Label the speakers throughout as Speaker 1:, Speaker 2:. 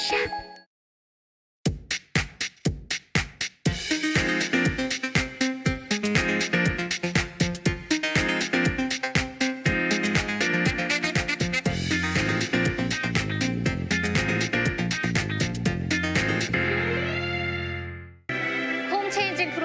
Speaker 1: shop.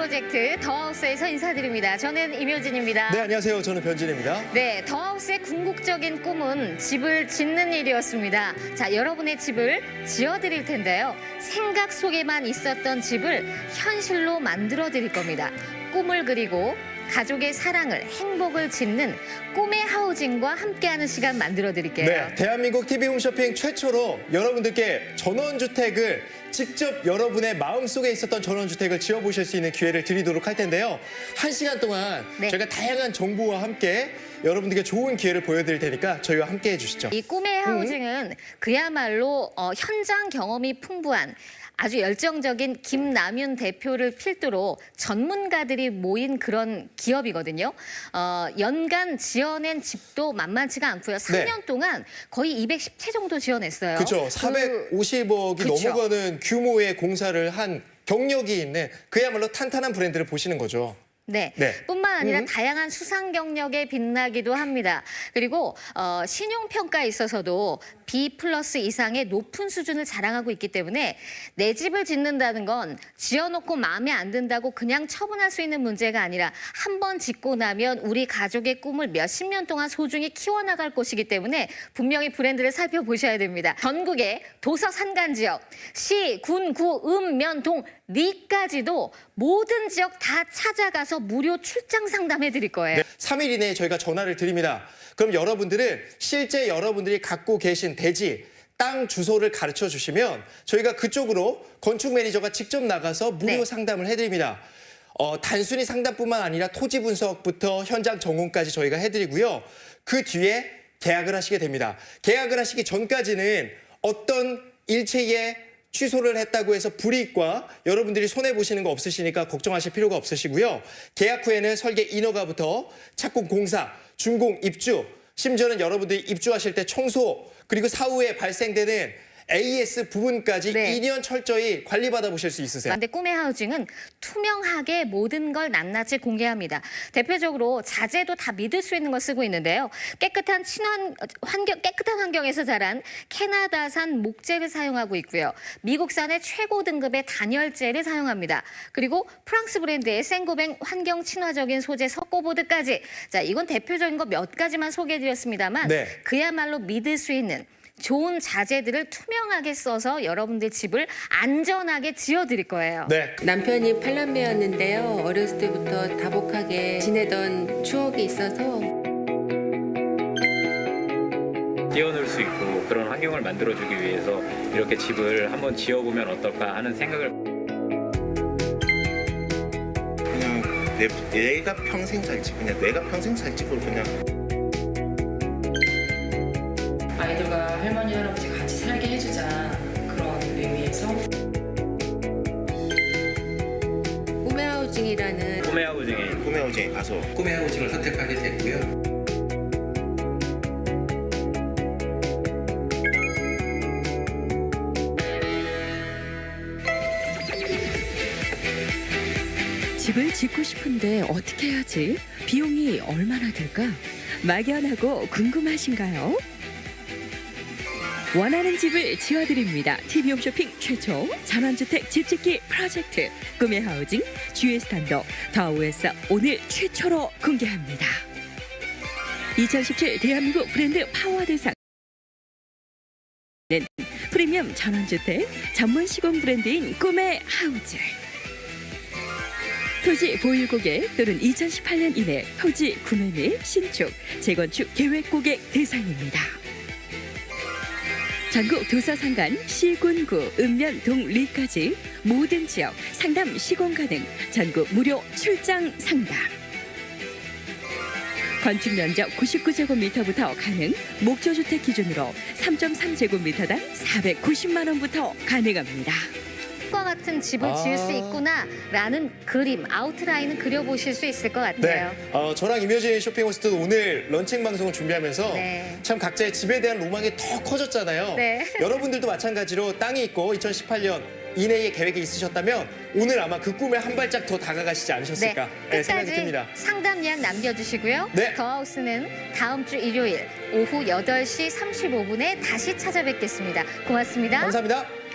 Speaker 1: 프로젝트 더하우스에서 인사드립니다. 저는 임효진입니다.
Speaker 2: 네, 안녕하세요. 저는 변진입니다.
Speaker 1: 네, 더하우스의 궁극적인 꿈은 집을 짓는 일이었습니다. 자, 여러분의 집을 지어드릴 텐데요. 생각 속에만 있었던 집을 현실로 만들어 드릴 겁니다. 꿈을 그리고 가족의 사랑을, 행복을 짓는 꿈의 하우징과 함께하는 시간 만들어 드릴게요.
Speaker 2: 네, 대한민국 TV 홈쇼핑 최초로 여러분들께 전원주택을 직접 여러분의 마음속에 있었던 전원주택을 지어보실 수 있는 기회를 드리도록 할 텐데요. 한 시간 동안
Speaker 1: 네.
Speaker 2: 저희가 다양한 정보와 함께 여러분들께 좋은 기회를 보여드릴 테니까 저희와 함께 해주시죠.
Speaker 1: 이 꿈의 하우징은 그야말로 어, 현장 경험이 풍부한 아주 열정적인 김남윤 대표를 필두로 전문가들이 모인 그런 기업이거든요. 어, 연간 지어낸 집도 만만치가 않고요. 3년 동안 거의 210채 정도 지어냈어요.
Speaker 2: 그렇죠.
Speaker 1: 그-
Speaker 2: 450억이
Speaker 1: 그쵸.
Speaker 2: 넘어가는 규모의 공사를 한 경력이 있는 그야말로 탄탄한 브랜드를 보시는 거죠.
Speaker 1: 네.
Speaker 2: 네.
Speaker 1: 뿐만 아니라
Speaker 2: 음.
Speaker 1: 다양한 수상 경력에 빛나기도 합니다. 그리고 어, 신용 평가에 있어서도 B 플러스 이상의 높은 수준을 자랑하고 있기 때문에 내 집을 짓는다는 건 지어놓고 마음에 안 든다고 그냥 처분할 수 있는 문제가 아니라 한 번 짓고 나면 우리 가족의 꿈을 몇십 년 동안 소중히 키워나갈 곳이기 때문에 분명히 브랜드를 살펴보셔야 됩니다. 전국의 도서 산간 지역, 시, 군, 구, 음, 면, 동, 리까지도 모든 지역 다 찾아가서 무료 출장 상담해 드릴 거예요.
Speaker 2: 네, 3일 이내에 저희가 전화를 드립니다. 그럼 여러분들은 실제 여러분들이 갖고 계신 대지, 땅 주소를 가르쳐 주시면 저희가 그쪽으로 건축 매니저가 직접 나가서 무료
Speaker 1: 네.
Speaker 2: 상담을 해드립니다. 어, 단순히 상담뿐만 아니라 토지 분석부터 현장 점검까지 저희가 해드리고요. 그 뒤에 계약을 하시게 됩니다. 계약을 하시기 전까지는 어떤 일체의 취소를 했다고 해서 불이익과 여러분들이 손해 보시는 거 없으시니까 걱정하실 필요가 없으시고요. 계약 후에는 설계 인허가부터 착공 공사, 준공 입주, 심지어는 여러분들이 입주하실 때 청소 그리고 사후에 발생되는 AS 부분까지
Speaker 1: 네.
Speaker 2: 2년 철저히 관리받아 보실 수 있으세요.
Speaker 1: 그런데 꿈의 하우징은 투명하게 모든 걸 낱낱이 공개합니다. 대표적으로 자재도 다 믿을 수 있는 걸 쓰고 있는데요. 깨끗한 친환 환경 깨끗한 환경에서 자란 캐나다산 목재를 사용하고 있고요. 미국산의 최고 등급의 단열재를 사용합니다. 그리고 프랑스 브랜드의 생고뱅 환경 친화적인 소재 석고보드까지. 자, 이건 대표적인 거 몇 가지만 소개해 드렸습니다만
Speaker 2: 네.
Speaker 1: 그야말로 믿을 수 있는 좋은 자재들을 투명하게 써서 여러분들 집을 안전하게 지어드릴 거예요.
Speaker 2: 네.
Speaker 3: 남편이 팔남매였는데요. 어렸을 때부터 다복하게 지내던 추억이 있어서
Speaker 4: 뛰어놀 수 있고 그런 환경을 만들어주기 위해서 이렇게 집을 한번 지어보면 어떨까 하는 생각을
Speaker 5: 그냥 내, 내가 평생 살지 그냥 내가 평생 살지 그걸 그냥 하우징에 가서
Speaker 6: 꿈의 하우징을 선택하게 됐고요.
Speaker 7: 집을 짓고 싶은데 어떻게 해야지? 비용이 얼마나 들까? 막연하고 궁금하신가요? 원하는 집을 지어드립니다. TV 홈 쇼핑 최초 전원주택 집짓기 프로젝트 꿈의 하우징 GS 단도 더우에서 오늘 최초로 공개합니다. 2017 대한민국 브랜드 파워 대상 는 프리미엄 전원주택 전문 시공 브랜드인 꿈의 하우징 토지 보유 고객 또는 2018년 이내 토지 구매 및 신축, 재건축 계획 고객 대상입니다. 전국 도서상간, 시군구, 읍면, 동리까지 모든 지역 상담 시공 가능, 전국 무료 출장 상담. 건축 면적 99제곱미터부터 가능, 목조주택 기준으로 3.3제곱미터당 490만 원부터 가능합니다.
Speaker 1: 꿈과 같은 집을
Speaker 2: 아.
Speaker 1: 지을 수 있구나라는 그림, 아웃라인은 그려보실 수 있을 것 같아요.
Speaker 2: 네. 어, 저랑 임효진 쇼핑 호스트도 오늘 런칭 방송을 준비하면서
Speaker 1: 네.
Speaker 2: 참 각자의 집에 대한 로망이 더 커졌잖아요.
Speaker 1: 네.
Speaker 2: 여러분들도 마찬가지로 땅이 있고 2018년 이내에 계획이 있으셨다면 오늘 아마 그 꿈에 한 발짝 더 다가가시지 않으셨을까 네, 생각이
Speaker 1: 끝까지
Speaker 2: 듭니다.
Speaker 1: 상담 예약 남겨주시고요.
Speaker 2: 네.
Speaker 1: 더하우스는 다음 주 일요일 오후 8시 35분에 다시 찾아뵙겠습니다. 고맙습니다.
Speaker 2: 감사합니다.